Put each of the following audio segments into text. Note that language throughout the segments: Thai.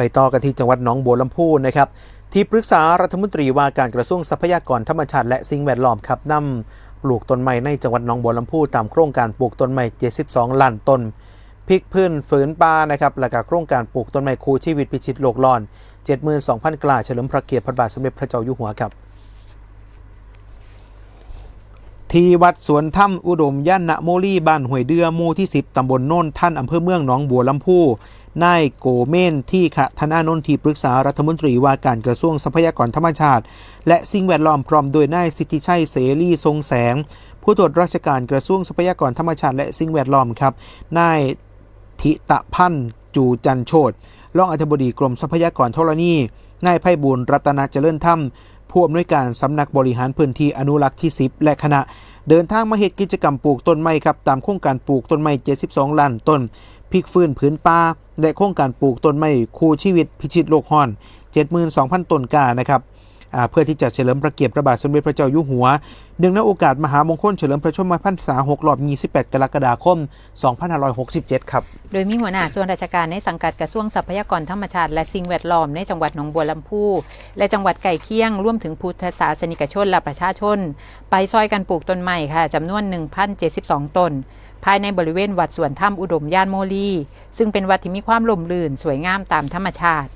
ไปต่อกันที่จังหวัดหนองบัวลำพูนะครับที่ปรึกษารัฐมนตรีว่าการกระทรวงทรัพยากรธรรมชาติและสิ่งแวดล้อมครับนำปลูกต้นไม้ในจังหวัดหนองบัวลำพูตามโครงการปลูกต้นไม้ 72 ล้านต้นพริกพื้นฝืนป่านะครับและก็โครงการปลูกต้นไม้คูชีวิตพิชิตโลกร้อน 72,000 กล้าเฉลิมพระเกียรติพระบาทสมเด็จพระเจ้าอยู่หัวครับที่วัดสวนถ้ำอุดมย่านนะโมลี่บ้านห้วยเดือหมู่ที่ 10 ตำบลโน่นท่านอำเภอเมืองหนองบัวลำพู นายโกเมนที่ขะธนานนทีปรึกษารัฐมนตรีว่าการกระทรวงทรัพยากรธรรมชาติ และสิ่งแวดล้อมพร้อมโดยนายสิทธิชัยเสรีทรงแสง ผู้ตรวจราชการกระทรวงทรัพยากรธรรมชาติและสิ่งแวดล้อมครับนายทิตะพันธ์จูจันโชตรองอธิบดีกรมทรัพยากรธรณีนายไพบูลย์รัตนเจริญธรรมผู้อำนวยการสำนักบริหารพื้นที่อนุรักษ์ที่ 10 และคณะ เดินทางมาเหตุกิจกรรมปลูกต้นไม้ครับ ตามโครงการปลูกต้นไม้ 72 ล้านต้น พิกฟื้นผืนป่าและโครงการปลูกต้นไม้คู่ชีวิตพิชิตโลกฮ้อน 72,000 ต้นกานะครับเพื่อที่จะเฉลิมพระเกียรติพระบาทสมเด็จพระเจ้าอยู่หัวเนื่องในโอกาสมหามงคลเฉลิมพระชนมพรรษา6รอบ 28 กรกฎาคม 2567 ครับ โดยมีหัวหน้าส่วนราชการในสังกัดกระทรวงทรัพยากรธรรมชาติ และสิ่งแวดล้อมในจังหวัดหนองบัวลำพู และจังหวัดไก่เคียงร่วมถึงพุทธศาสนิกชนและประชาชน ไปซอยกันปลูกต้นไม้ค่ะจำนวน 1,072 ต้น ภายในบริเวณวัดสวนถ้ำอุดมย่านโมลี ซึ่งเป็นวัดที่มีความล่มลื่น สวยงามตามธรรมชาติ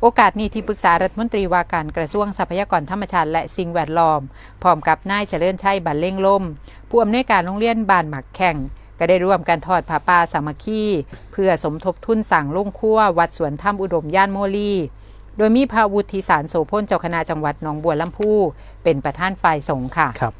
โอกาสนี้ที่ปรึกษารัฐมนตรีว่าการกระทรวงทรัพยากรธรรมชาติและสิ่งแวดล้อม พร้อมกับนายเจริญชัยบันเล่งล่ม ผู้อำนวยการโรงเรียนบ้านหมักแข่งก็ได้ร่วมกันทอดผ้าป่าสามัคคีเพื่อสมทบทุนสั่งลงครัววัดสวนถ้ำอุดมย่านโมลีโดยมีพระวุฒิสารโสพลเจ้าคณะจังหวัดหนองบัวลำพู เป็นประธานฝ่ายสงฆ์ค่ะครับ